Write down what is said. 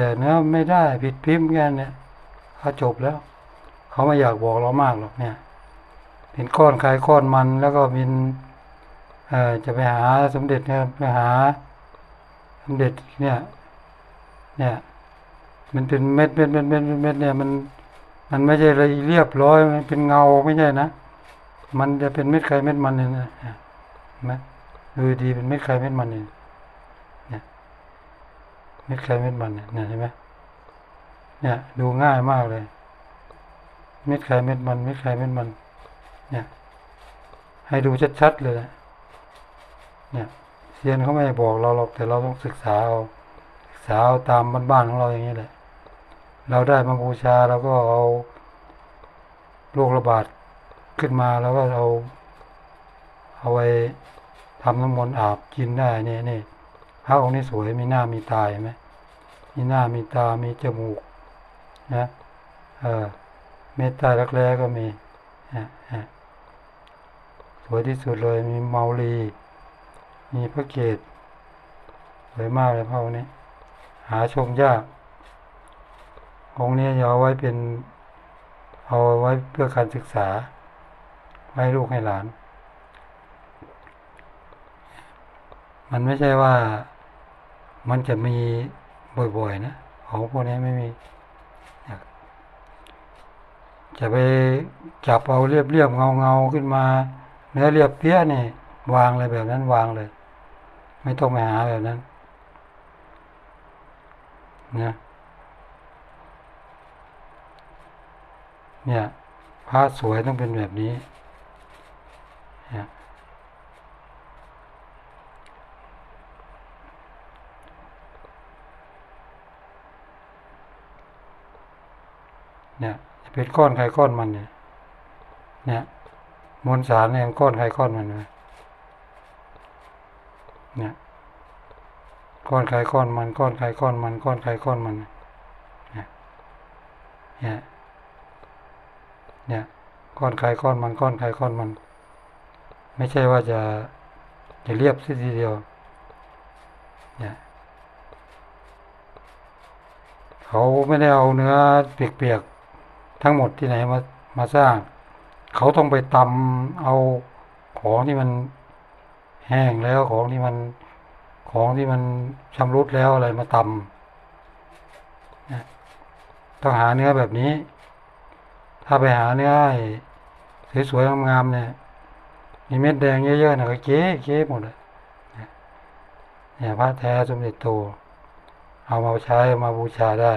แต่เนื้อไม่ได้ผิดพิมพ์กันเนี่ยเขาจบแล้ว เขาไม่อยากบอกเรามากหรอกเนี่ย เป็นก้อนใครก้อนมันแล้วก็เป็นจะไปหาสมเด็จเนี่ยไปหาสมเด็จเนี่ย เนี่ย มันเป็นเม็ดเม็ดเม็ดเม็ดเม็ดเนี่ยมันมันไม่ใช่อะไรเรียบร้อยมันเป็นเงาไม่ใช่นะ มันจะเป็นเม็ดใครเม็ดมันเนี่ยนะเห็นไหมดูดีเป็นเม็ดใครเม็ดมันเนี่ยเนี่ย เม็ดใครเม็ดมันเนี่ยเนี่ยเห็นไหมเนี่ย ดูง่ายมากเลย เม็ดใครเม็ดมันเม็ดใครเม็ดมัน เนี่ย ให้ดูชัดๆเลย เนี่ยเซียนเขาไม่บอกเราหรอกแต่เราต้องศึกษาเอาศึกษาเอาตามบ้านๆของเราอย่างนี้แหละ เราได้มาบูชาเราก็เอาโรคระบาดขึ้นมาแล้วก็เอา เอาไว้ทำน้ำมนต์อาบกินได้เนี่ยนี่ พระองค์นี้สวยมีหน้ามีตาเห็นไหมมีหน้ามีตามีจมูกนะเออเมตตารักแร้ก็มีนะนะสวยที่สุดเลยมีเมาลี มีพระเกศสวยมากเลยพระองค์นี้ หาชมยากองค์นี้เอาไว้เป็นเอาไว้เพื่อการศึกษาให้ลูกให้หลาน มันไม่ใช่ว่า มันจะมีบ่อยๆนะของพวกนี้ไม่มีจะไปจับเอาเรียบเรียบเงาเงาๆขึ้นมา เนื้อเรียบเปี้ยนี่ วางเลยแบบนั้นวางเลย ไม่ต้องไปหาแบบนั้นนะเนี่ยพระสวยต้องเป็นแบบนี้เนี่ย เนี่ยจะเป็นก้อนใครก้อนมันเนี่ยเนี่ยมวลสารเนี่ยก้อนใครก้อนมันเลยเนี่ยก้อนใครก้อนมันก้อนใครก้อนมันก้อนใครก้อนมันเนี่ยเนี่ยเนี่ยก้อนใครก้อนมันก้อนใครก้อนมัน ไม่ใช่ว่าจะจะเรียบซะทีเดียวเนี่ยเขาไม่ได้เอาเนื้อเปียกๆ ทั้งหมดที่ไหนมามาสร้าง เขาต้องไปตำเอาของที่มันแห้งแล้วของที่มันของที่มันชำรุดแล้วอะไรมาตำต้องหาเนื้อแบบนี้ ถ้าไปหาเนื้อสวยๆงามๆเนี่ย มีเม็ดแดงเยอะๆนะก็เก๊เก๊หมดเลยเนี่ยพระแท้สมเด็จโตเอามาใช้เอามาบูชาได้